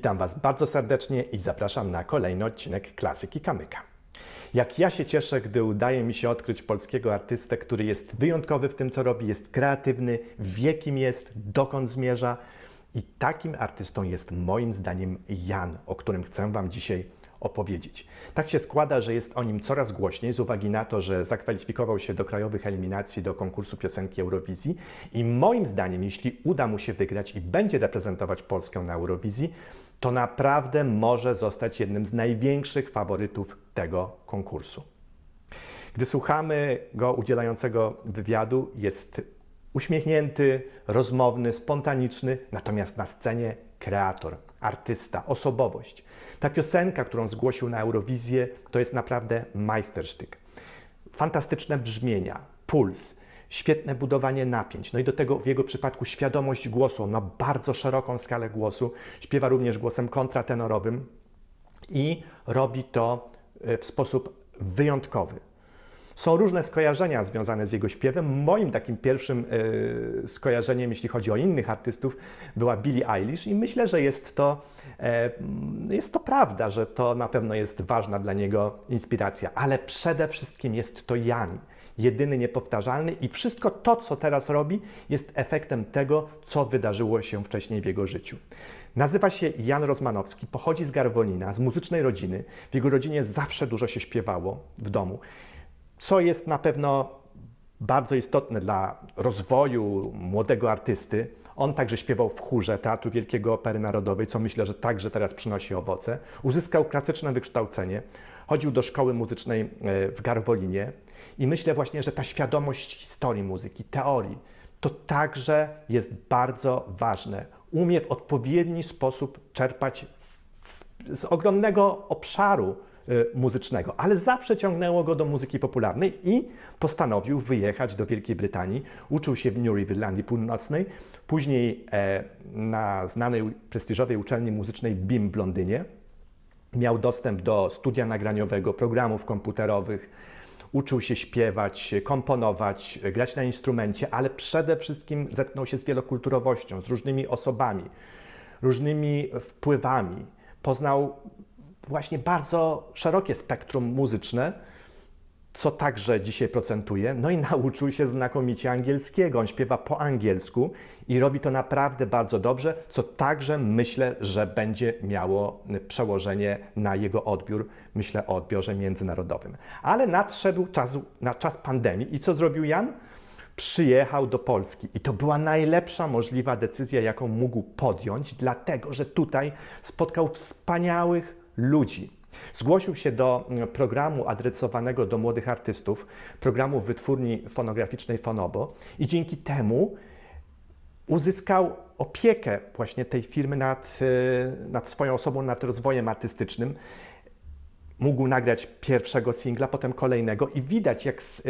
Witam Was bardzo serdecznie i zapraszam na kolejny odcinek Klasyki Kamyka. Jak ja się cieszę, gdy udaje mi się odkryć polskiego artystę, który jest wyjątkowy w tym, co robi, jest kreatywny, wie kim jest, dokąd zmierza. I takim artystą jest moim zdaniem Jan, o którym chcę Wam dzisiaj opowiedzieć. Tak się składa, że jest o nim coraz głośniej z uwagi na to, że zakwalifikował się do krajowych eliminacji do konkursu piosenki Eurowizji i moim zdaniem, jeśli uda mu się wygrać i będzie reprezentować Polskę na Eurowizji, to naprawdę może zostać jednym z największych faworytów tego konkursu. Gdy słuchamy go udzielającego wywiadu, jest uśmiechnięty, rozmowny, spontaniczny, natomiast na scenie kreator, artysta, osobowość. Ta piosenka, którą zgłosił na Eurowizję, to jest naprawdę majstersztyk. Fantastyczne brzmienia, puls, świetne budowanie napięć. No i do tego w jego przypadku świadomość głosu. On ma bardzo szeroką skalę głosu. Śpiewa również głosem kontratenorowym i robi to e, w sposób wyjątkowy. Są różne skojarzenia związane z jego śpiewem. Moim takim pierwszym e, skojarzeniem, jeśli chodzi o innych artystów, była Billie Eilish i myślę, że jest to, e, jest to prawda, że to na pewno jest ważna dla niego inspiracja, ale przede wszystkim jest to Jan, jedyny, niepowtarzalny i wszystko to, co teraz robi, jest efektem tego, co wydarzyło się wcześniej w jego życiu. Nazywa się Jan Rozmanowski, pochodzi z Garwolina, z muzycznej rodziny. W jego rodzinie zawsze dużo się śpiewało w domu co jest na pewno bardzo istotne dla rozwoju młodego artysty. On także śpiewał w chórze Teatru Wielkiego Opery Narodowej, co myślę, że także teraz przynosi owoce. Uzyskał klasyczne wykształcenie, chodził do szkoły muzycznej e, w Garwolinie i myślę właśnie, że ta świadomość historii muzyki, teorii, to także jest bardzo ważne. Umie w odpowiedni sposób czerpać z, z, z ogromnego obszaru y, muzycznego, ale zawsze ciągnęło go do muzyki popularnej i postanowił wyjechać do Wielkiej Brytanii. Uczył się w Newry w Irlandii Północnej, później e, na znanej prestiżowej uczelni muzycznej BIM w Londynie. Miał dostęp do studia nagraniowego, programów komputerowych, uczył się śpiewać, komponować, grać na instrumencie, ale przede wszystkim zetknął się z wielokulturowością, z różnymi osobami, różnymi wpływami. Poznał właśnie bardzo szerokie spektrum muzyczne, co także dzisiaj procentuje. No i nauczył się znakomicie angielskiego. On śpiewa po angielsku i robi to naprawdę bardzo dobrze, co także myślę, że będzie miało przełożenie na jego odbiór. Myślę o odbiorze międzynarodowym. Ale nadszedł czas, na czas pandemii i co zrobił Jan? Przyjechał do Polski i to była najlepsza możliwa decyzja, jaką mógł podjąć, dlatego że tutaj spotkał wspaniałych ludzi. Zgłosił się do mm, programu adresowanego do młodych artystów, programu wytwórni fonograficznej Fonobo i dzięki temu uzyskał opiekę właśnie tej firmy nad, e, nad swoją osobą, nad rozwojem artystycznym. Mógł nagrać pierwszego singla, potem kolejnego i widać jak z e,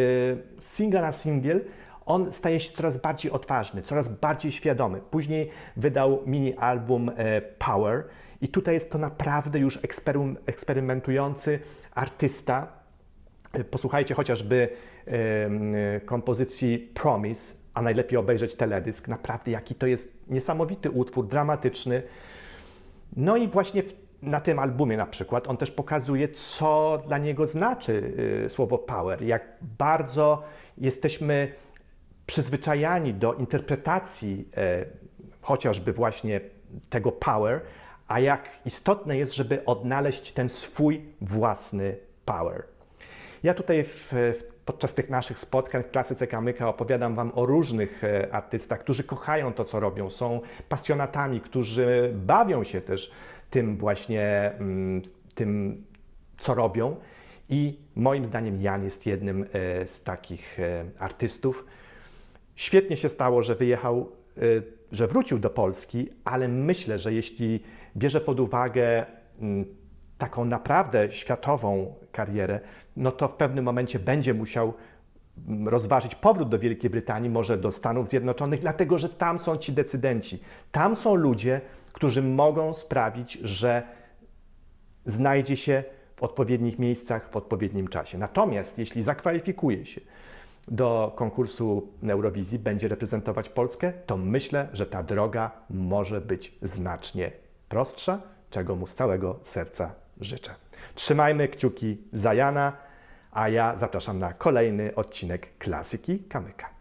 singla na singiel on staje się coraz bardziej odważny, coraz bardziej świadomy. Później wydał mini album e, Power i tutaj jest to naprawdę już eksperym, eksperymentujący artysta. Posłuchajcie chociażby e, kompozycji Promise, a najlepiej obejrzeć teledysk. Naprawdę, jaki to jest niesamowity utwór, dramatyczny. No i właśnie na tym albumie na przykład on też pokazuje, co dla niego znaczy y, słowo power, jak bardzo jesteśmy przyzwyczajani do interpretacji e, chociażby właśnie tego power, a jak istotne jest, żeby odnaleźć ten swój własny power. Ja tutaj w, podczas tych naszych spotkań w klasyce Kamyka opowiadam Wam o różnych e, artystach, którzy kochają to, co robią, są pasjonatami, którzy bawią się też tym właśnie, mm, tym, co robią. I moim zdaniem Jan jest jednym e, z takich e, artystów. Świetnie się stało, że wyjechał, że wrócił do Polski, ale myślę, że jeśli bierze pod uwagę mm, taką naprawdę światową karierę, no to w pewnym momencie będzie musiał mm, rozważyć powrót do Wielkiej Brytanii, może do Stanów Zjednoczonych, dlatego że tam są ci decydenci. Tam są ludzie, którzy mogą sprawić, że znajdzie się w odpowiednich miejscach w odpowiednim czasie. Natomiast jeśli zakwalifikuje się do konkursu Eurowizji, będzie reprezentować Polskę, to myślę, że ta droga może być znacznie prostsza, czego mu z całego serca życzę. Trzymajmy kciuki za Jana, a ja zapraszam na kolejny odcinek Klasyki Kamyka.